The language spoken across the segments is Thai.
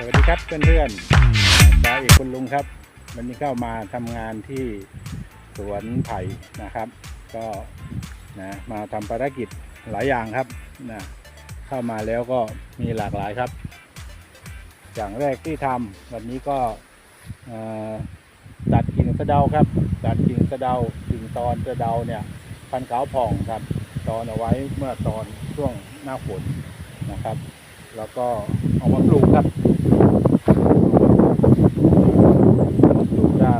สวัสดีครับเพื่อนๆตาเอกคุณลุงครับ วันนี้เข้ามาทำงานที่สวนไผ่นะครับ ก็นะมาทำภารกิจหลายอย่างครับนะเข้ามาแล้วก็มีหลากหลายครับ อย่างแรกที่ทำวันนี้ก็ตัดกิ่งสะเดาครับ ตัดกิ่งสะเดากิ่งตอนสะเดาเนี่ยพันขาวผ่องครับ ตอนเอาไว้เมื่อตอนช่วงหน้าฝนนะครับ แล้วก็เอามาปลูกครับปลูกได้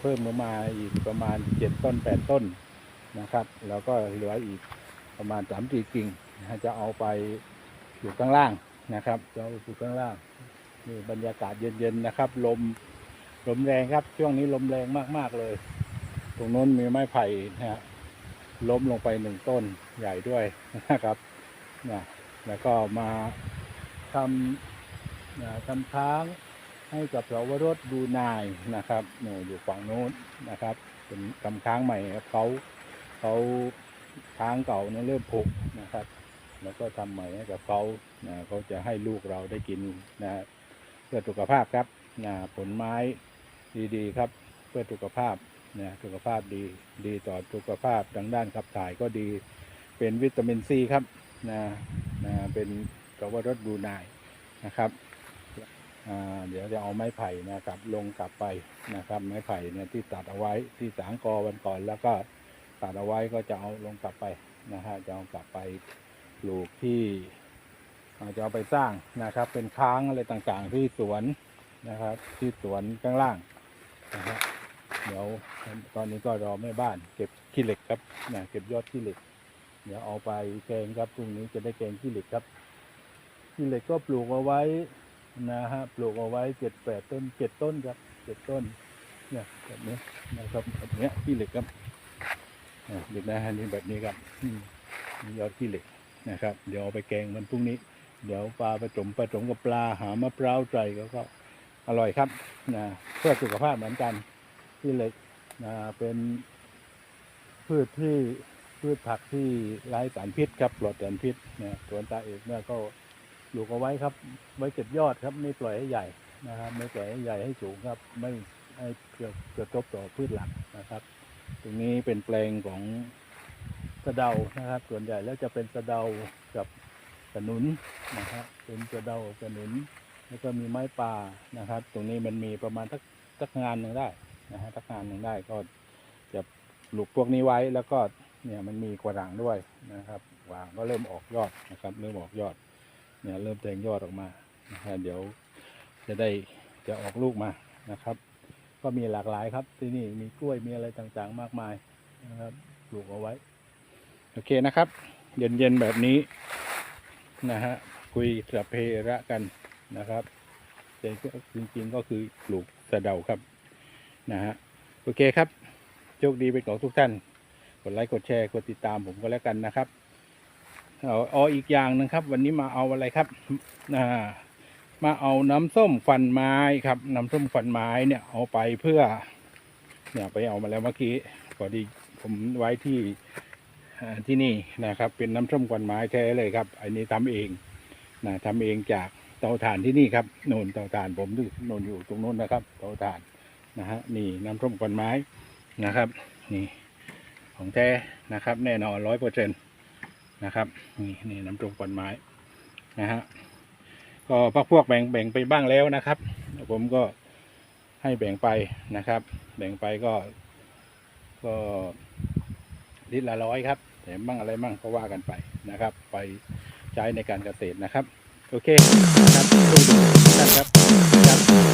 เพิ่มมาอีกประมาณเจ็ดต้นแปดต้นนะครับ แล้วก็เหลืออีกประมาณสามสี่กิ่งจะเอาไปปลูกข้างล่างนะครับจะเอาไปปลูกข้างล่างนี่บรรยากาศเย็นๆนะครับ ลมลมแรงครับ ช่วงนี้ลมแรงมากๆเลย ตรงโน้นมีไม้ไผ่นะฮะล้มลงไปหนึ่งต้นใหญ่ด้วยนะครับนะ แล้วก็มาทำนะทำค้างให้กับสวรสดูนายนะครับนอยู่ฝั่งโน้นนะครับ เป็นทำค้างใหม่ครับเขาเขาค้างเก่าเนี่ยเริ่มผุนะครับ แล้วก็ทำใหม่ให้กับเขานะเขาจะให้ลูกเราได้กินนะเพื่อสุขภาพครับนะผลไม้ดีๆครับ เพื่อสุขภาพนะสุขภาพดีดีต่อสุขภาพทางด้านขับถ่ายก็ดี เป็นวิตามินซีครับนะ นะเป็นกวรสบูนายนะครับเดี๋ยวจะเอาไม้ไผ่นะครับ ลงกลับไปนะครับ ไม้ไผ่เนี่ยที่ตัดเอาไว้ที่สางกอวันก่อนแล้วก็ตัดเอาไว้ก็จะเอาลงกลับไปนะฮะจะเอากลับไปปลูกที่อาจจะเอาไปสร้างนะครับ เป็นค้างอะไรต่างๆ ที่สวนนะครับ ที่สวนข้างล่างนะฮะเดี๋ยวตอนนี้ก็รอแม่บ้าน เก็บขี้เหล็กครับนะเก็บยอดขี้เหล็ก เดี๋ยวเอาไปแกงครับพรุ่งนี้จะได้แกงขี้เหล็กครับขี้เหล็กก็ปลูกเอาไว้นะฮะปลูกเอาไว้เจ็ดแปดต้นเจ็ดต้นครับเจ็ดต้น เนี่ยแบบนี้นะครับแบบเนี้ยขี้เหล็กครับเดี๋ยวนะฮะนี่แบบนี้ครับนี่ยอดขี้เหล็กนะครับ เดี๋ยวเอาไปแกงมันพรุ่งนี้ เดี๋ยวปลาผสมผสมกับปลาหามะพร้าวใจก็ก็อร่อยครับนะเพื่อสุขภาพเหมือนกันขี้เหล็กนะเป็นพืชที่ พืชผักที่ไร้สารพิษครับปลอดสารพิษนะสวนตาเอกเนี่ยก็ปลูกเอาไว้ครับ ไว้เก็บยอดครับ ไม่ปล่อยให้ใหญ่นะครับ ไม่ปล่อยให้ใหญ่ให้สูงครับ ไม่ให้เกิดกระทบต่อพืชหลักนะครับ ตรงนี้เป็นแปลงของสะเดานะครับ ส่วนใหญ่แล้วจะเป็นสะเดากับกระหนุนนะครับ เป็นสะเดากระหนุน แล้วก็มีไม้ป่านะครับ ตรงนี้มันมีประมาณสักสักงานหนึ่งได้นะฮะสักงานหนึ่งได้ก็จะปลูกพวกนี้ไว้แล้วก็ เนี่ยมันมีกระด่างด้วยนะครับกวางก็เริ่มออกยอดนะครับเริ่มออกยอดเนี่ยเริ่มแทงยอดออกมานะฮะเดี๋ยวจะได้จะออกลูกมานะครับ ก็มีหลากหลายครับที่นี่มีกล้วยมีอะไรต่างๆ มากมายนะครับปลูกเอาไว้ โอเคนะครับ เย็นๆแบบนี้นะฮะคุยสพเพระกันนะครับแต่จริงๆก็คือปลูกสะเดาครับนะฮะโอเคครับโชคดีเป็นของทุกท่าน กดไลค์กดแชร์กดติดตามผมก็แล้วกันนะครับเอาเอาอีกอย่างหนึงครับ วันนี้มาเอาอะไรครับอ่ามาเอาน้ำส้มฟันไม้ครับ น้ำส้มฟันไม้เนี่ยเอาไปเพื่อ เนี่ยไปเอามาแล้วเมื่อกี้พอดีผมไว้ที่ที่นี่นะครับ เป็นน้ำส้มฟันไม้แท้เลยครับ อันนี้ทำเองนะทำเองจากเตาถ่านที่นี่ครับโน่นเตาถ่านผมโน่นอยู่ตรงโน้นนะครับ เตาถ่านนะฮะนี่น้ำส้มฟันไม้นะครับ นี่ ของแท้นะครับ แน่นอนร้อยเปอร์เซ็นต์นะครับนี่นี่น้ำตรงผลไม้นะฮะก็พักพวกแบ่งแบ่งไปบ้างแล้วนะครับ ผมก็ให้แบ่งไปนะครับ แบ่งไปก็ ก็ลิตรละร้อยครับแถมบ้างอะไรบ้างก็ว่ากันไปนะครับ ไปใช้ในการเกษตรนะครับ โอเคนะครับทุกท่านครับ